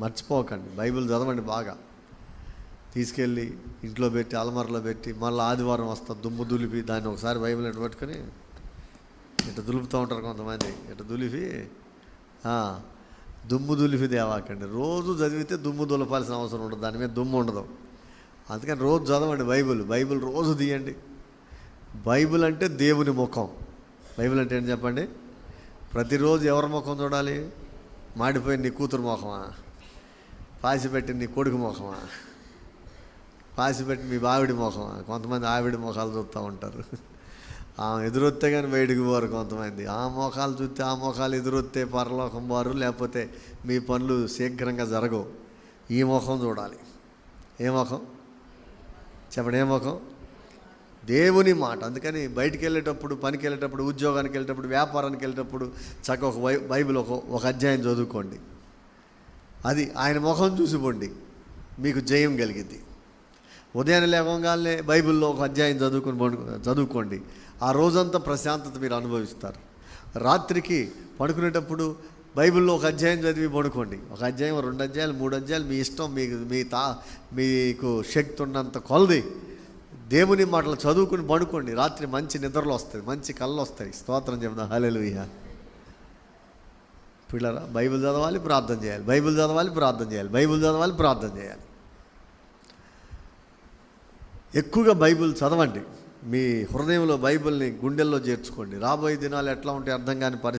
మర్చిపోకండి. బైబిల్ చదవండి బాగా. తీసుకెళ్ళి ఇంట్లో పెట్టి అలమరలో పెట్టి మళ్ళీ ఆదివారం వస్తా దుమ్ము దులిపి దాన్ని ఒకసారి బైబిల్ ఎటు పట్టుకొని ఇట్లా దులుపుతూ ఉంటారు కొంతమంది. ఇట దులిపి దుమ్ము దులిపి దేవాకండి. రోజు చదివితే దుమ్ము దులపాల్సిన అవసరం ఉండదు. దాని మీద దుమ్ము ఉండదు. అందుకని రోజు చదవండి బైబిల్. బైబిల్ రోజు తీయండి. బైబిల్ అంటే దేవుని ముఖం. బైబిల్ అంటే ఏంటి చెప్పండి? ప్రతిరోజు ఎవరి ముఖం చూడాలి? మాడిపోయిన నీ కూతురు ముఖమా? పాసిపెట్టి నీ కొడుకు ముఖమా? పాసిపెట్టి మీ బావిడి మొఖమా? కొంతమంది ఆవిడ మొఖాలు చూస్తూ ఉంటారు. ఆ ఎదురొస్తే కానీ బయటికి పోరు కొంతమంది. ఆ మోకాలు చూస్తే ఆ మోకాలు ఎదురొత్తే పరలోకం వారు లేకపోతే మీ పనులు శీఘ్రంగా జరగవు. ఈ ముఖం చూడాలి. ఏ ముఖం? చెప్పండి ఏ ముఖం? దేవుని మాట. అందుకని బయటికి వెళ్ళేటప్పుడు పనికి వెళ్ళేటప్పుడు ఉద్యోగానికి వెళ్ళేటప్పుడు వ్యాపారానికి వెళ్ళేటప్పుడు చక్కగా ఒక బై బైబిల్ ఒక ఒక అధ్యాయం చదువుకోండి. అది ఆయన ముఖం చూసిపోండి. మీకు జయం కలిగిద్ది ఉదయాన్నే లేవగానే బైబిల్లో ఒక అధ్యాయం చదువుకుని చదువుకోండి. ఆ రోజంతా ప్రశాంతత మీరు అనుభవిస్తారు. రాత్రికి పడుకునేటప్పుడు బైబిల్లో ఒక అధ్యాయం చదివి పడుకోండి. ఒక అధ్యాయం రెండు అధ్యాయాలు మూడు అధ్యాయాలు మీ ఇష్టం మీకు మీ తా మీకు శక్తి ఉన్నంత కొలది. దేవుని మాటలు చదువుకుని పడుకోండి. రాత్రి మంచి నిద్రలు వస్తాయి మంచి కళ్ళు వస్తాయి. స్తోత్రం చెప్దాం. హల్లెలూయా. పిల్లరా? బైబిల్ చదవాలి ప్రార్థన చేయాలి. బైబిల్ చదవాలి ప్రార్థన చేయాలి. బైబిల్ చదవాలి ప్రార్థన చేయాలి. ఎక్కువగా బైబిల్ చదవండి. మీ హృదయంలో బైబిల్ని గుండెల్లో చేర్చుకోండి. రాబోయే దినాలు ఎట్లా ఉంటాయి అర్థం కాని పరిస్థితి